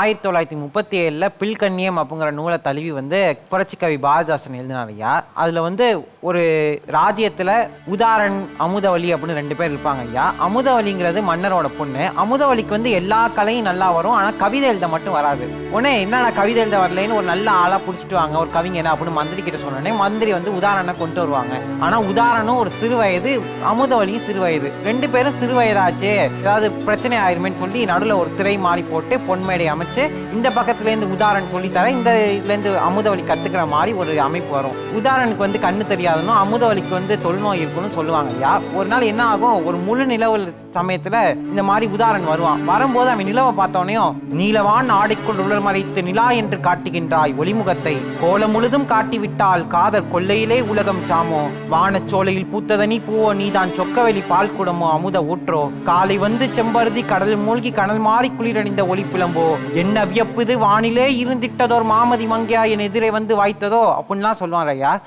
ஆயிரத்தி தொள்ளாயிரத்தி முப்பத்தி ஏழில் பில்கண்ணியம் அப்படிங்கிற நூலை தழுவி வந்து புரட்சிக்கவி பாரதிதாசன் எழுதினார் ஐயா அதில் வந்து ஒரு ராஜ்யத்தில் உதாரன் அமுதவலி அப்படின்னு ரெண்டு பேர் இருப்பாங்க ஐயா அமுதவலிங்கிறது மன்னரோட பொண்ணு. அமுதவலிக்கு வந்து எல்லா கலையும் நல்லா வரும் ஆனால் கவிதை எழுத மட்டும் வராது. உடனே என்னடா கவிதை எழுத வரலன்னு ஒரு நல்ல ஆளாக பிடிச்சிட்டு வாங்க ஒரு கவிஞனா அப்படின்னு மந்திரி கிட்ட சொன்னோடனே மந்திரி வந்து உதாரணனை கொண்டு வருவாங்க. ஆனால் உதாரணம் ஒரு சிறு வயது அமுதவலியும் சிறு வயது. ரெண்டு பேரும் சிறு வயதாச்சு ஏதாவது பிரச்சனை ஆயிருமேன்னு சொல்லி நடுவில் ஒரு திரை மாறி போட்டு பொன்மேடை அமைச்சு இந்த பக்கத்துலேருந்து உதாரணம் சொல்லி தரேன் இந்த இதுலேருந்து அமுதவலி கற்றுக்கிற மாதிரி ஒரு அமைப்பு வரும். உதாரணுக்கு வந்து கண்ணு தெரியாதுன்னு அமுதவலிக்கு வந்து தொழுநோய் இருக்குன்னு சொல்லுவாங்க ஐயா ஒரு நாள் என்ன ஆகும்? ஒரு முழு நிலவு சமயத்தில் இந்த மாதிரி உதாரணம் வருவான். வரும்போது அவன் நிலவை பார்த்தோனையும் நீலவான் ஆடைக்குள் உலர் மறைத்து நிலா என்று காட்டுகின்றாய் ஒளிமுகத்தை. கோலம் முழுதும் காட்டிவிட்டால் காதர் கொல்லையிலே உலகம் சாமோ? வானச்சோலையில் பூத்ததனி பூவோ? நீதான் சொக்கவெளி பால் குடமோ? அமுத ஊற்றோ? காலை வந்து செம்பருதி கடல் மூழ்கி கடல் மாறி குளிரணிந்த ஒளி பிளம்போ என்ன வியப்புது? வானிலே இருந்திட்டதோர் மாமதி மங்கையா என் எதிரே வந்து வாய்த்ததோ? அப்படின்லாம் சொல்லுவார் ஐயா